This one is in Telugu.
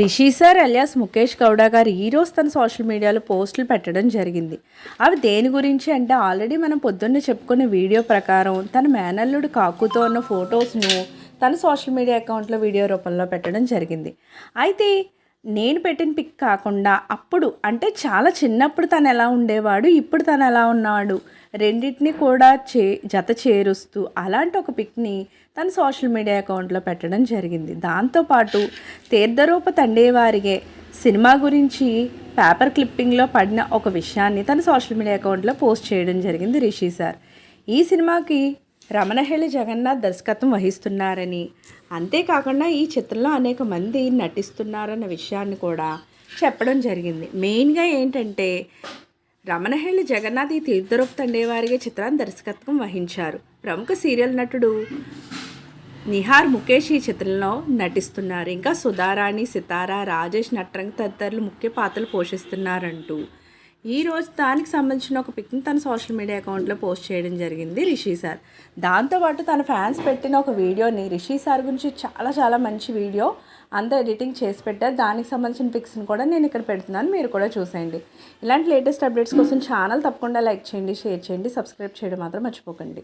రిషి సార్ అలియాస్ ముఖేష్ గౌడ గారు ఈరోజు తన సోషల్ మీడియాలో పోస్టులు పెట్టడం జరిగింది. అవి దేని గురించి అంటే ఆల్రెడీ మనం పొద్దున్న చెప్పుకున్న వీడియో ప్రకారం తన మేనల్లుడు కాకుతో ఉన్న ఫొటోస్ను తన సోషల్ మీడియా అకౌంట్లో వీడియో రూపంలో పెట్టడం జరిగింది. అయితే నేను పెట్టిన పిక్ కాకుండా అప్పుడు అంటే చాలా చిన్నప్పుడు తను ఎలా ఉండేవాడు ఇప్పుడు తను ఎలా ఉన్నాడు రెండింటిని కూడా చే జత చేరుస్తూ అలాంటి ఒక పిక్ని తన సోషల్ మీడియా అకౌంట్లో పెట్టడం జరిగింది. దాంతోపాటు తీర్థరూప తండేవారిగే సినిమా గురించి పేపర్ క్లిప్పింగ్లో పడిన ఒక విషయాన్ని తన సోషల్ మీడియా అకౌంట్లో పోస్ట్ చేయడం జరిగింది రిషి సార్. ఈ సినిమాకి రమణహేళి జగన్నాథ్ దర్శకత్వం వహిస్తున్నారని. అంతేకాకుండా ఈ చిత్రంలో అనేక మంది నటిస్తున్నారన్న విషయాన్ని కూడా చెప్పడం జరిగింది. మెయిన్గా ఏంటంటే రమణహేళి జగన్నాథ్ ఈ తీర్థరూప్ తండేవారిగా చిత్రాన్ని దర్శకత్వం వహించారు. ప్రముఖ సీరియల్ నటుడు నిహార్ ముఖేష్ ఈ చిత్రంలో నటిస్తున్నారు. ఇంకా సుధారాణి సితారా రాజేష్ నట్రంగ్ తదితరులు ముఖ్య పాత్రలు పోషిస్తున్నారంటూ ఈరోజు దానికి సంబంధించిన ఒక పిక్ని తన సోషల్ మీడియా అకౌంట్లో పోస్ట్ చేయడం జరిగింది రిషి సార్. దాంతోపాటు తన ఫ్యాన్స్ పెట్టిన ఒక వీడియోని రిషి సార్ గురించి చాలా చాలా మంచి వీడియో అంతా ఎడిటింగ్ చేసి పెట్టారు. దానికి సంబంధించిన పిక్స్ని కూడా నేను ఇక్కడ పెడుతున్నాను. మీరు కూడా చూసేయండి. ఇలాంటి లేటెస్ట్ అప్డేట్స్ కోసం ఛానల్ తప్పకుండా లైక్ చేయండి షేర్ చేయండి సబ్స్క్రైబ్ చేయడం మాత్రం మర్చిపోకండి.